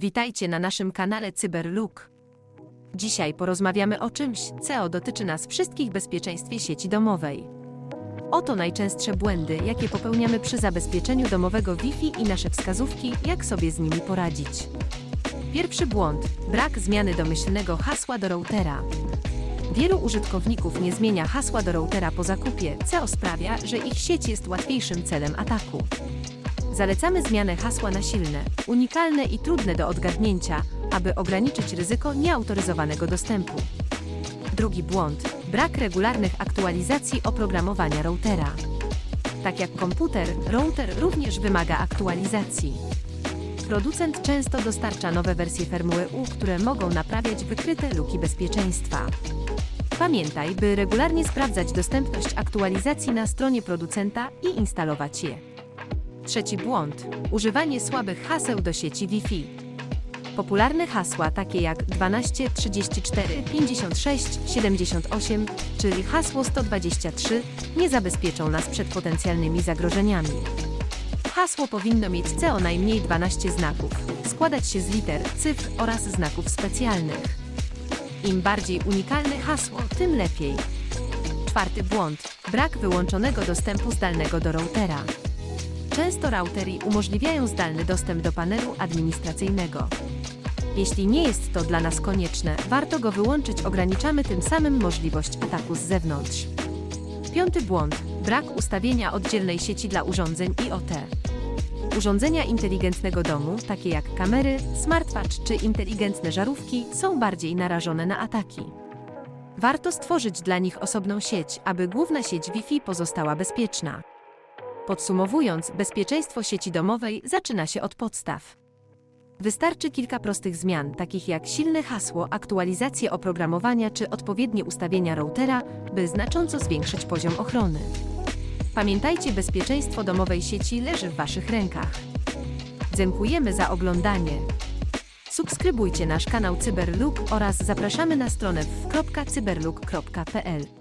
Witajcie na naszym kanale Cyberlook. Dzisiaj porozmawiamy o czymś, co dotyczy nas wszystkich bezpieczeństwie sieci domowej. Oto najczęstsze błędy, jakie popełniamy przy zabezpieczeniu domowego Wi-Fi i nasze wskazówki, jak sobie z nimi poradzić. Pierwszy błąd brak zmiany domyślnego hasła do routera. Wielu użytkowników nie zmienia hasła do routera po zakupie, co sprawia, że ich sieć jest łatwiejszym celem ataku. Zalecamy zmianę hasła na silne, unikalne i trudne do odgadnięcia, aby ograniczyć ryzyko nieautoryzowanego dostępu. Drugi błąd brak regularnych aktualizacji oprogramowania routera. Tak jak komputer, router również wymaga aktualizacji. Producent często dostarcza nowe wersje firmware'u, które mogą naprawiać wykryte luki bezpieczeństwa. Pamiętaj, by regularnie sprawdzać dostępność aktualizacji na stronie producenta i instalować je. Trzeci błąd używanie słabych haseł do sieci Wi-Fi. Popularne hasła takie jak 12 34 56 78, czyli hasło 123, nie zabezpieczą nas przed potencjalnymi zagrożeniami. Hasło powinno mieć co najmniej 12 znaków, składać się z liter, cyfr oraz znaków specjalnych. Im bardziej unikalne hasło, tym lepiej. Czwarty błąd brak wyłączonego dostępu zdalnego do routera. Często routery umożliwiają zdalny dostęp do panelu administracyjnego. Jeśli nie jest to dla nas konieczne, warto go wyłączyć, ograniczamy tym samym możliwość ataku z zewnątrz. Piąty błąd brak ustawienia oddzielnej sieci dla urządzeń IoT. Urządzenia inteligentnego domu, takie jak kamery, smartwatch czy inteligentne żarówki, są bardziej narażone na ataki. Warto stworzyć dla nich osobną sieć, aby główna sieć Wi-Fi pozostała bezpieczna. Podsumowując, bezpieczeństwo sieci domowej zaczyna się od podstaw. Wystarczy kilka prostych zmian, takich jak silne hasło, aktualizację oprogramowania czy odpowiednie ustawienia routera, by znacząco zwiększyć poziom ochrony. Pamiętajcie, bezpieczeństwo domowej sieci leży w Waszych rękach. Dziękujemy za oglądanie. Subskrybujcie nasz kanał Cyberlook oraz zapraszamy na stronę www.cyberlook.pl.